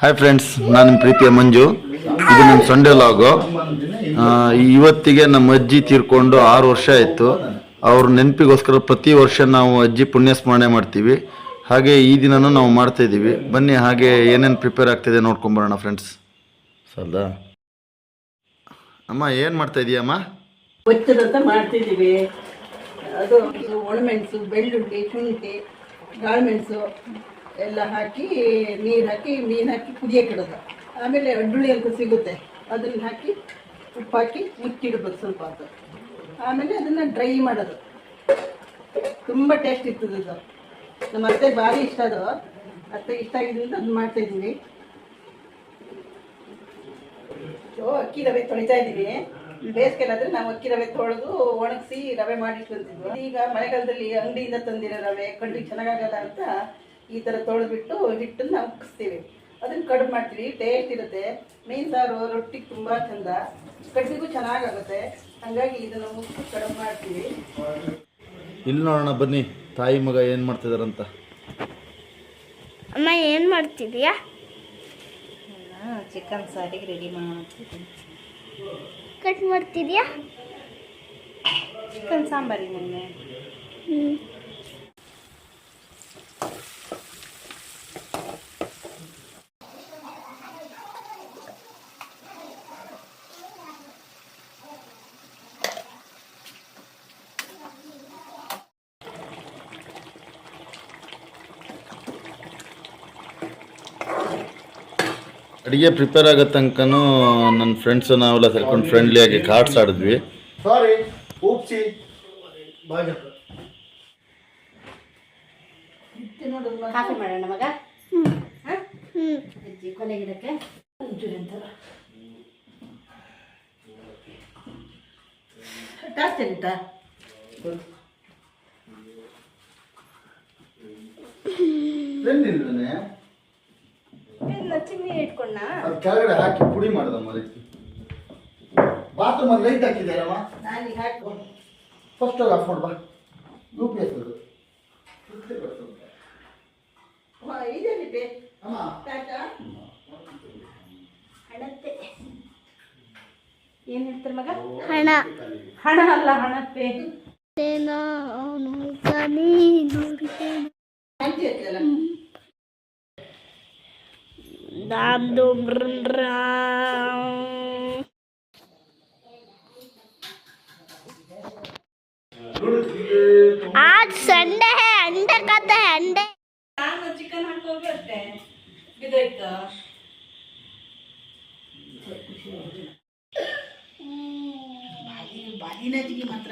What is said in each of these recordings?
Hi friends ನಾನು ನಿಮ್ಮ ಪ್ರೀತಿಯ ಮಂಜು. ಇದು ನನ್ನ ಸಂಡೇ ಲಾಗು ಇವತ್ತಿಗೆ ನಮ್ಮ ಅಜ್ಜಿ ತೀರ್ಕೊಂಡು ಆರು ವರ್ಷ ಆಯಿತು. ಅವ್ರ ನೆನಪಿಗೋಸ್ಕರ ಪ್ರತಿ ವರ್ಷ ನಾವು ಅಜ್ಜಿ ಪುಣ್ಯ ಸ್ಮರಣೆ ಮಾಡ್ತೀವಿ. ಹಾಗೆ ಈ ದಿನನೂ ನಾವು ಮಾಡ್ತಾ ಇದ್ದೀವಿ. ಬನ್ನಿ ಹಾಗೆ ಏನೇನು ಪ್ರಿಪೇರ್ ಆಗ್ತಿದೆ ನೋಡ್ಕೊಂಬರೋಣ ಫ್ರೆಂಡ್ಸ್ ಸಲ್ದಾ ಅಮ್ಮ ಏನು ಮಾಡ್ತಾ ಇದೀಯಮ್ಮ ಮಾಡ್ತಿದ್ದೀವಿ. ಅದು ಒಣಮೆಣಸು ಬೆಳ್ಳುಳ್ಳಿ ಶುಂಠಿ ಕಾಳುಮೆಣಸು ಎಲ್ಲ ಹಾಕಿ, ನೀರು ಹಾಕಿ, ಮೀನು ಹಾಕಿ ಕುದಿಯೋಕೆ ಇಡೋದು ಆಮೇಲೆ ಅಡ್ಡುಳಿ ಅಂತ ಸಿಗುತ್ತೆ. ಅದನ್ನು ಹಾಕಿ ಉಪ್ಪು ಹಾಕಿ ಮುಚ್ಚಿಡ್ಬೇಕು ಸ್ವಲ್ಪ ಅದು ಆಮೇಲೆ ಅದನ್ನು ಡ್ರೈ ಮಾಡೋದು. ತುಂಬ ಟೇಸ್ಟ್ ಇರ್ತದೆ ಅದು. ನಮ್ಮ ಅತ್ತೆ ಭಾರಿ ಇಷ್ಟ ಅದು. ಅತ್ತೆ ಇಷ್ಟ ಆಗಿದ್ದರಿಂದ ಅದು ಮಾಡ್ತಾ ಇದ್ದೀವಿ ಓ, ಅಕ್ಕಿ ರವೆ ತೊಳಿತಾ ಇದ್ದೀವಿ ಬೇಸಿಗೆಲ್ಲಾದ್ರೆ ನಾವು ಅಕ್ಕಿ ರವೆ ತೊಳೆದು ಒಣಗಿಸಿ ರವೆ ಮಾಡಿಟ್ಕೊಂತಿದ್ವಿ ಈಗ ಮಳೆಗಾಲದಲ್ಲಿ ಅಂಗಡಿಯಿಂದ ತಂದಿರೋ ರವೆ ಕಣ್ಣಿಗೆ ಚೆನ್ನಾಗಾಗಲ್ಲ ಅಂತ ಈ ಥರ ತೊಳೆದ್ಬಿಟ್ಟು ಹಿಟ್ಟನ್ನು ಉಕ್ಕಿಸ್ತೀವಿ. ಅದನ್ನು ಕಡುಬು ಮಾಡ್ತೀವಿ ಟೇಸ್ಟ್ ಇರುತ್ತೆ. ಮೀನು ಸಾರು ರೊಟ್ಟಿಗೆ ತುಂಬ ಚಂದ. ಕಡ್ಲಿಗೂ ಚೆನ್ನಾಗಾಗುತ್ತೆ. ಹಾಗಾಗಿ ಇದನ್ನು ಮುಗಿಸಿ ಕಡುಬು ಮಾಡ್ತೀವಿ. ಇಲ್ಲಿ ನೋಡೋಣ ಬನ್ನಿ ತಾಯಿ ಮಗ ಏನು ಮಾಡ್ತಿದಾರಂತ. ಅಮ್ಮ ಏನು ಮಾಡ್ತಿದ್ಯಾ? ಚಿಕನ್ ಸಾರಿಗೆ ರೆಡಿ ಮಾಡ್ತಿದ್ದೀನಿ. ಕಟ್ ಮಾಡ್ತಿದ್ಯಾ? ಚಿಕನ್ ಸಾಂಬಾರಿ ಮೊನ್ನೆ ಹ್ಞೂ ಅಡುಗೆ ಪ್ರಿಪೇರ್ ಆಗೋ ತನಕನೂ ನನ್ನ ಫ್ರೆಂಡ್ಸು ನಾವೆಲ್ಲ ಸೇರ್ಕೊಂಡು ಫ್ರೆಂಡ್ಲಿಯಾಗಿ ಕಾರ್ಡ್ಸ್ ಆಡಿದ್ವಿ. ಸಾರಿ ಉಪ್ಸಿ ಕಾಫಿ ಮಾಡೋಣ ಮಗ? ಒಂಚೂರು ಅಂತಾರ ಬೆಂದಿಲ್ವೇನೆ ಇಟ್ಕೊಂಡ ಅದು ಕೆಳಗಡೆ ಹಾಕಿ ಪುಡಿ ಮಾಡ್ದಮ್ಮ ಅದಕ್ಕೆ. ಬಾತ್ರೂಮ್ ಅಲ್ಲಿ ಲೈಟ್ ಹಾಕಿದ್ದಾರಮ್ಮ ನಾನೀಗ ಹಾಕಿ ಫಸ್ಟ್ ಆಫ್ ಮಾಡು ಬಾ. ಯು ಪಿ ಎಸ್ ಅದು. ಇದೇನಿದೆ ಅಮ್ಮ. ಟಾಟಾ ಹಣತೆ. ಏನ್ ಹೇಳ್ತಾರೆ ಮಗ? ಹಣ. ಹಣ ಅಲ್ಲ ಹಣತೆ. ನಾನು दादू आज संडे है अंडे खाते हैं अंडे ನಾನು ಚಿಕನ್ ಹಾಕೋಗಿ ಅಷ್ಟೇ ಬಿದ್ದೋಯ್ತು ಬಾಲಿನ ಜಿಗಿ ಮಾತ್ರ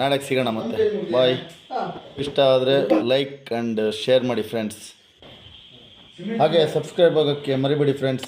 ನಾಳೆಗೆ ಸಿಗೋಣ ಮತ್ತೆ. ಬಾಯ್ ಇಷ್ಟ ಆದರೆ ಲೈಕ್ ಆ್ಯಂಡ್ ಶೇರ್ ಮಾಡಿ ಫ್ರೆಂಡ್ಸ್ ಹಾಗೆ ಸಬ್ಸ್ಕ್ರೈಬ್ ಆಗೋಕ್ಕೆ ಮರಿಬೇಡಿ ಫ್ರೆಂಡ್ಸ್